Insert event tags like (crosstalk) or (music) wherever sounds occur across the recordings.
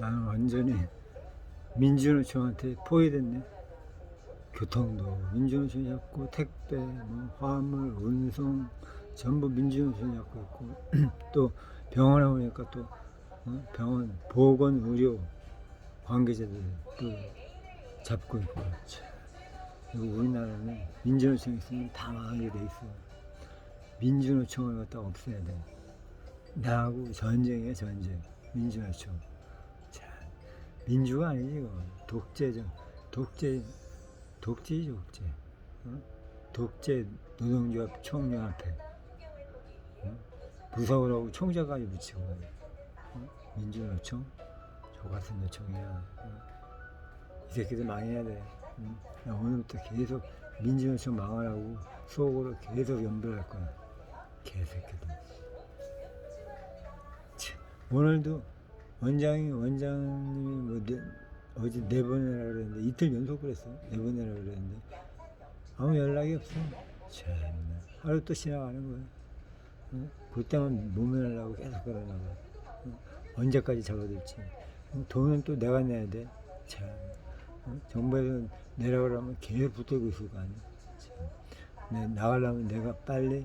나는 완전히 민주노총한테 포위됐네. 교통도 민주노총이 잡고 택배, 뭐 화물, 운송 전부 민주노총이 잡고 있고 (clears throat) 또 병원에 오니까 또 어? 병원 보건 의료 관계자들 또 잡고 있고 참. 그리고 우리나라는 민주노총 있으면 다 망하게 돼 있어. 민주노총을 갖다 없애야 돼. 나하고 전쟁이야 전쟁. 민주노총. 참 민주가 아니지 이거. 독재죠. 독재 독재지 독재. 어? 독재 노동조합 총연합회. 어? 무서우라고 총자까지 붙이고 어? 민주노총 저 같은 노총이야. 어? 이 새끼들 망해야 돼. 응? 나 오늘부터 계속 민주노총 망하라고 속으로 계속 연별할 거야. 개새끼들. 참, 오늘도 원장이 원장님이 뭐 내, 어제 내보내라 그랬는데 이틀 연속 그랬어. 내보내라 그랬는데 아무 연락이 없어. 참나 하루 또 지나가는 거야. 응? 그때만 모면하려고 계속 그러나 봐. 응? 언제까지 잡아둘지. 응? 돈은 또 내가 내야 돼. 참. 응? 정부에서 내려오라면 계속 붙들고 있을 거 아니야. 참. 내, 나가려면 내가 빨리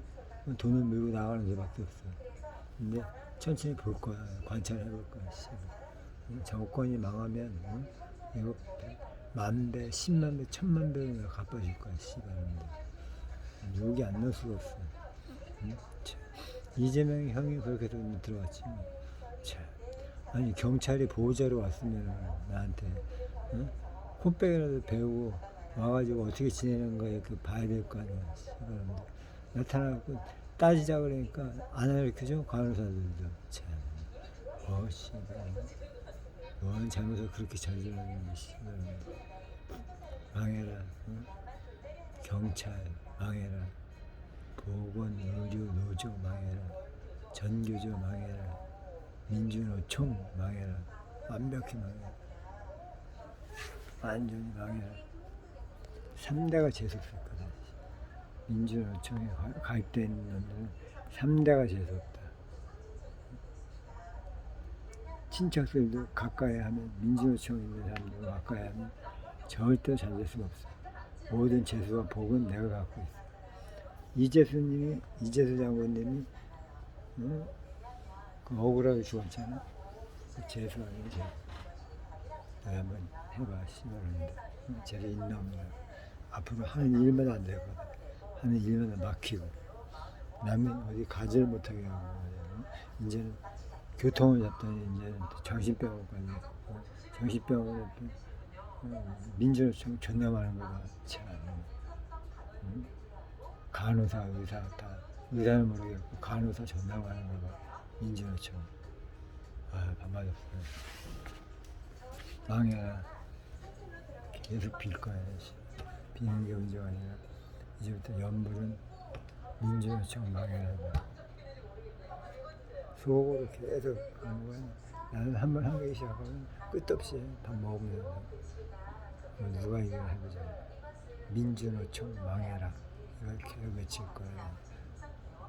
돈을 밀고 나가는 수밖에 없어. 근데 천천히 볼 거야. 관찰해 볼 거야. 씨. 응? 정권이 망하면 응? 이거 만 배, 십만 배, 천만 내가 갚아줄 거야. 씨발인데 욕이 안 넣을 수가 없어. 응? 참. 이재명이 형이 그렇게 돈 들어갔지. 뭐. 참. 아니 경찰이 보호자로 왔으면 나한테 응? 코빼기라도 배우고 와가지고 어떻게 지내는 거에 그 봐야 될 거 아니야. 씨발놈들. 나타나고 따지자 그러니까 안 알려줘 간호사들도 참. 어 씨발. 뭔 잘못을 그렇게 저지르는 씨발. 망해라. 응? 경찰 망해라. 보건, 의료, 노조 망해라. 전교조 망해라. 민주노총 망해라. 완벽히 망해라. 완전히 망해라. 3대가 재수없었거든. 민주노총에 가- 가입된 놈들은 3대가 재수없다. 친척들도 가까이 하면 민주노총 있는 사람들 가까이 하면 절대 잘될 수가 없어. 모든 재수와 복은 내가 갖고 있어. 이재수님이 이재수 장군님이 응? 그 억울하게 죽었잖아. 그 재수 아니야 재수. 내가 한번 해봐 씨발인데 쟤를 인놈이야. 앞으로 하는 일마다 안 되거든. 하는 일마다 막히고 남이 어디 가지를 못하게 하고 응? 이제는 교통을 잡더니 이제는 또 정신병원까지 어? 정신병원에 또 어, 민주노총 존나 많은 거가 참 응? 간호사 의사 다 의사는 모르겠고 간호사 많은 거가 민주노총 아밥 맞았어요 망해라 계속 빌 거야 씨. 비는 게 문제가 아니라 이제부터 연불은 민주노총 망해라 속으로 계속 하는 거야 나는 한 번 하기 시작하면 끝없이 밥 먹으면 뭐 누가 이걸 해보자. 민주노총 망해라. 이걸 계속 외칠 거야